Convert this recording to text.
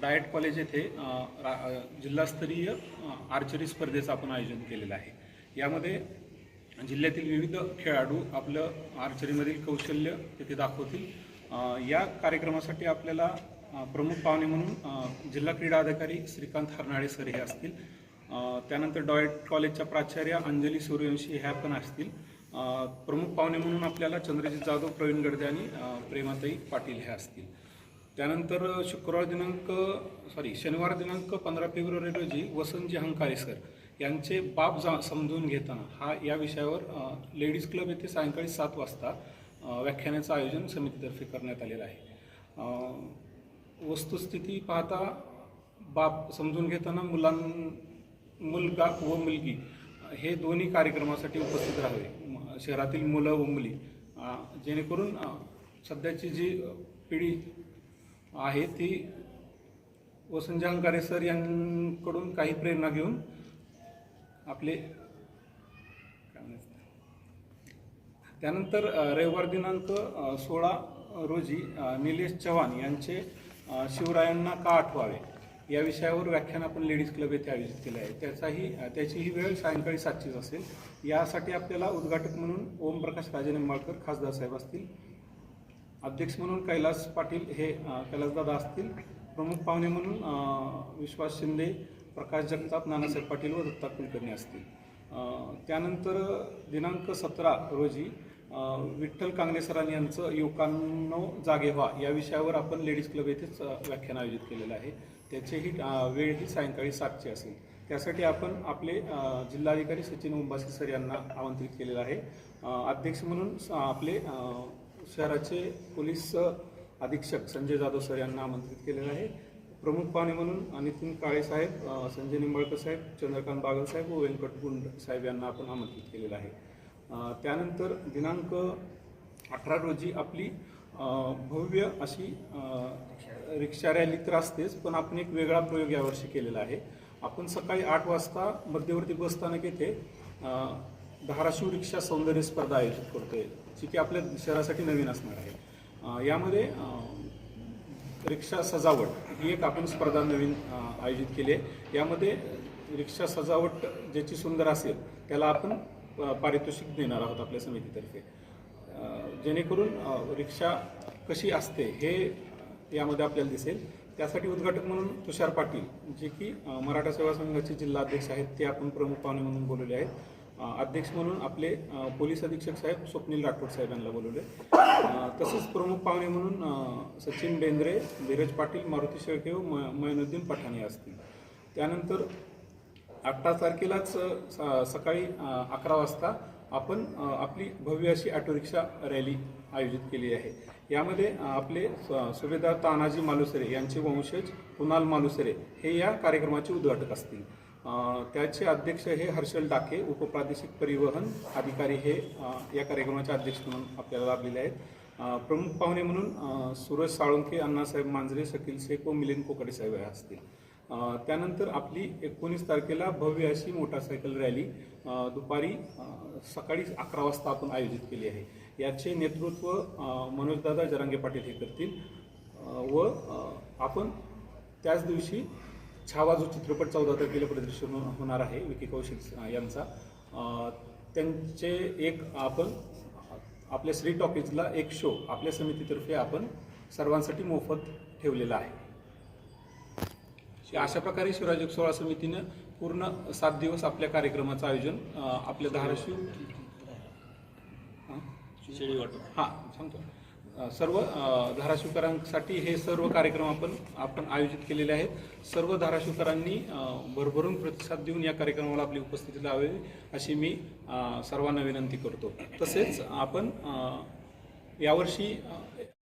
Diet college येथे रा- जिल्हास्तरीय आर्चरी स्पर्धेचं आपण आयोजन केलेलं आहे. यामध्ये जिल्ह्यातील विविध खेळाडू आपलं आर्चरीमधील कौशल्य तिथे दाखवतील. या कार्यक्रमासाठी आपल्याला प्रमुख पाहुणे म्हणून जिल्हा क्रीडा अधिकारी श्रीकांत हरनाळे सर हे असतील. त्यानंतर डॉयट कॉलेजच्या प्राचार्य अंजली सूर्यवंशी ह्या पण असतील. प्रमुख पाहुणे म्हणून आपल्याला चंद्रजित जाधव प्रवीण गडदे आणि प्रेमाताई पाटील हे असतील. त्यानंतर शुक्रवार दिनांक सॉरी शनिवार दिनांक पंधरा फेब्रुवारी रोजी वसंतजी हंकारे सर यांचे बाप जा समजून घेताना हा या विषयावर लेडीज क्लब येथे सायंकाळी सात वाजता व्याख्यानाचं आयोजन समितीतर्फे करण्यात आलेलं आहे. वस्तुस्थिती पाहता बाप समजून घेताना मुलां मुलगा व मुलगी हे दोन्ही कार्यक्रमासाठी उपस्थित राहावे. शहरातील मुलं व मुली जेणेकरून सध्याची जी पिढी आहे ती वसंत जहांकारे सर यांकडून काही प्रेरणा घेऊन आपले त्यानंतर रविवार दिनांक सोळा रोजी निलेश चव्हाण यांचे शिवरायांना का आठवावे? या विषयावर व्याख्यान आपण लेडीज क्लब येथे आयोजित केलं आहे. त्याचाही त्याची ही वेळ सायंकाळी सातचीच असेल. यासाठी आपल्याला उद्घाटक म्हणून ओमप्रकाश राजे निंबाळकर खासदार साहेब असतील. अध्यक्ष म्हणून कैलास पाटील हे कैलासदादा असतील. प्रमुख पाहुणे म्हणून विश्वास शिंदे प्रकाश जगताप नानासाहेब पाटील व दत्ता कुलकर्णी असतील. त्यानंतर दिनांक सतरा रोजी विठ्ठल कांगणे सरांनी यांचं युवकांनो जागे व्हा या विषयावर आपण लेडीज क्लब येथेच व्याख्यान आयोजित केलेलं आहे. त्याचीही वेळ ही सायंकाळी सातची असेल. त्यासाठी आपण आपले जिल्हाधिकारी सचिन उंबासे सर यांना आमंत्रित केलेलं आहे. अध्यक्ष म्हणून स- आपले शहराचे पोलीस अधीक्षक संजय जाधव सर यांना आमंत्रित केलेलं आहे. प्रमुख पाहुणे म्हणून नितीन काळे साहेब संजय निंबाळकर साहेब चंद्रकांत बागल साहेब व व्यंकट गुंड साहेब यांना आपण आमंत्रित केलेलं आहे. त्यानंतर दिनांक अठरा रोजी आपली भव्य अशी रिक्षा रॅली तर असतेच पण आपण एक वेगळा प्रयोग यावर्षी केलेला आहे. आपण सकाळी आठ वाजता मध्यवर्ती बसस्थानक येथे धाराशिव रिक्षा सौंदर्य स्पर्धा आयोजित करतोय जी की आपल्या शहरासाठी नवीन असणार आहे. यामध्ये रिक्षा सजावट ही एक आपण स्पर्धा नवीन आयोजित केली आहे. यामध्ये रिक्षा सजावट ज्याची सुंदर असेल त्याला आपण पारितोषिक देणार आहोत आपल्या समितीतर्फे. जेणेकरून रिक्षा कशी असते हे यामध्ये आपल्याला दिसेल. त्यासाठी उद्घाटक म्हणून तुषार पाटील जे की मराठा सेवा संघाचे जिल्हा अध्यक्ष आहेत ते आपण प्रमुख पाहुणे म्हणून बोलवले आहेत. अध्यक्ष म्हणून आपले पोलीस अधीक्षक साहेब स्वप्नील राठोड साहेब यांना बोलवले तसेच प्रमुख पाहुणे म्हणून सचिन बेंद्रे धीरज पाटील मारुती शेळके व म- मैनुद्दीन पठाणे असतील. त्यानंतर अठरा तारखेलाच सकाळी अकरा वाजता आपण आपली भव्य अशी ऑटो रिक्षा रॅली आयोजित केली आहे. यामध्ये आपले स- सुभेदार तानाजी मालुसरे यांचे वंशज कुणाल मालुसरे हे या कार्यक्रमाचे उद्घाटक असतील. त्याचे अध्यक्ष हे हर्षल डाके उपप्रादेशिक परिवहन अधिकारी हे या कार्यक्रमाचे अध्यक्ष म्हणून आपल्याला लाभलेले आहेत प्रमुख पाहुणे म्हणून सूरज सुरज साळुंके अण्णासाहेब मांजरे शकील शेख व मिलिंद कोकडे साहेब हे असतील. त्यानंतर आपली एकोणीस तारखेला भव्य अशी मोटारसायकल रॅली दुपारी सकाळी अकरा वाजता आपण आयोजित केली आहे. याचे नेतृत्व मनोजदादा जरांगे पाटील हे करतील. व आपण त्याच दिवशी छावा जो चित्रपट चौदा तारखेला प्रदर्शन होणार आहे विकी कौशिक यांचा. त्यांचे एक आपण आपल्या श्री टॉकीजला एक शो आपल्या समितीतर्फे आपण सर्वांसाठी मोफत ठेवलेला आहे. अशा प्रकारे शिवराज सोळा समितीनं पूर्ण सात दिवस आपल्या कार्यक्रमाचं आयोजन आपल्या धाराशिव हां? हां सांगतो. सर्व धाराशिवकरांसाठी हे सर्व कार्यक्रम आपण आपण आयोजित केलेले आहेत. सर्व धाराशिवकरांनी भरभरून प्रतिसाद देऊन या कार्यक्रमाला आपली उपस्थिती लावावी अशी मी सर्वांना विनंती करतो. तसेच आपण यावर्षी